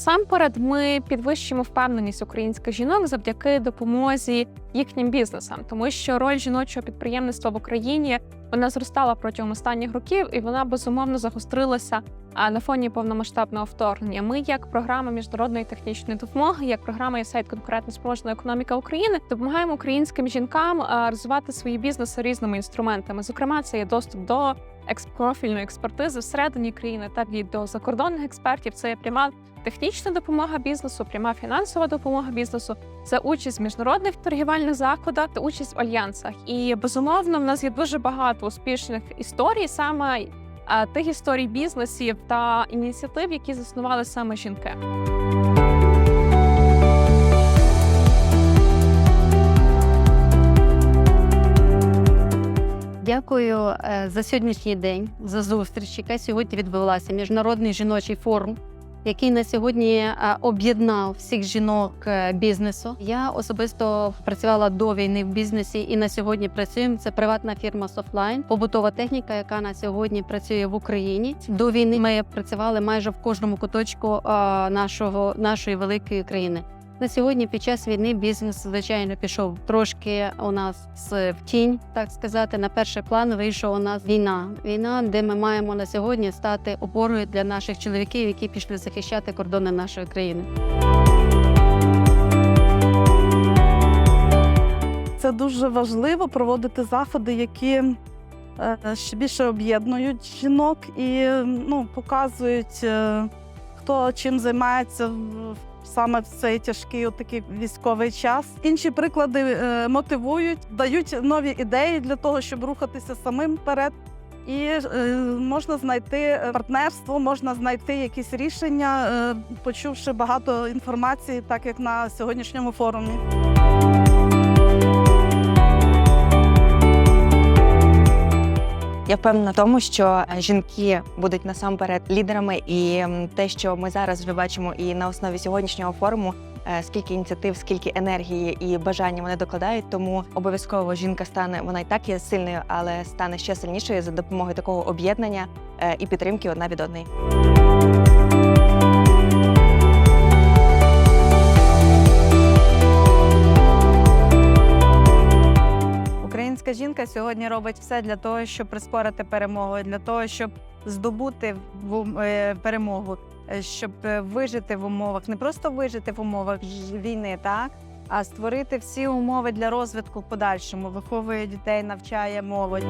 Насамперед, ми підвищуємо впевненість українських жінок завдяки допомозі їхнім бізнесам, тому що роль жіночого підприємництва в Україні вона зростала протягом останніх років, і вона безумовно загострилася на фоні повномасштабного вторгнення. Ми, як програма міжнародної технічної допомоги, як програма «Єсайт конкурентно-спроможна економіка України, допомагаємо українським жінкам розвивати свої бізнеси різними інструментами. Зокрема, це є доступ до профільної експертизи всередині країни, так і до закордонних експертів. Це є пряма технічна допомога бізнесу, пряма фінансова допомога бізнесу. Це участь в міжнародних торгівельних заходах та участь в альянсах. І безумовно, в нас є дуже багато успішних історій, саме тих історій бізнесів та ініціатив, які заснували саме жінки. Дякую е, за сьогоднішній день, за зустріч, яка сьогодні відбулася. Міжнародний жіночий форум, який на сьогодні е, об'єднав всіх жінок е, бізнесу. Я особисто працювала до війни в бізнесі і на сьогодні працюємо. Це приватна фірма Softline, побутова техніка, яка на сьогодні працює в Україні. До війни ми працювали майже в кожному куточку нашого нашої великої країни. На сьогодні під час війни бізнес, звичайно, пішов трошки у нас в тінь, так сказати. На перший план вийшов у нас війна. Війна, де ми маємо на сьогодні стати опорою для наших чоловіків, які пішли захищати кордони нашої країни. Це дуже важливо проводити заходи, які е, ще більше об'єднують жінок і ну, показують, е, хто чим займається в- саме в цей тяжкий такий військовий час. Інші приклади е, мотивують, дають нові ідеї для того, щоб рухатися самим вперед. І е, можна знайти партнерство, можна знайти якісь рішення, е, почувши багато інформації, так як на сьогоднішньому форумі. Я впевнена в тому, що жінки будуть насамперед лідерами, і те, що ми зараз вже бачимо, і на основі сьогоднішнього форуму, е, скільки ініціатив, скільки енергії і бажання вони докладають, тому обов'язково жінка стане вона і так є сильною, але стане ще сильнішою за допомогою такого об'єднання е, і підтримки одна від одної. Українська жінка сьогодні робить все для того, щоб прискорити перемогу, для того, щоб здобути е, перемогу, е, щоб е, вижити в умовах, не просто вижити в умовах війни, так а створити всі умови для розвитку в подальшому, виховує дітей, навчає молодь.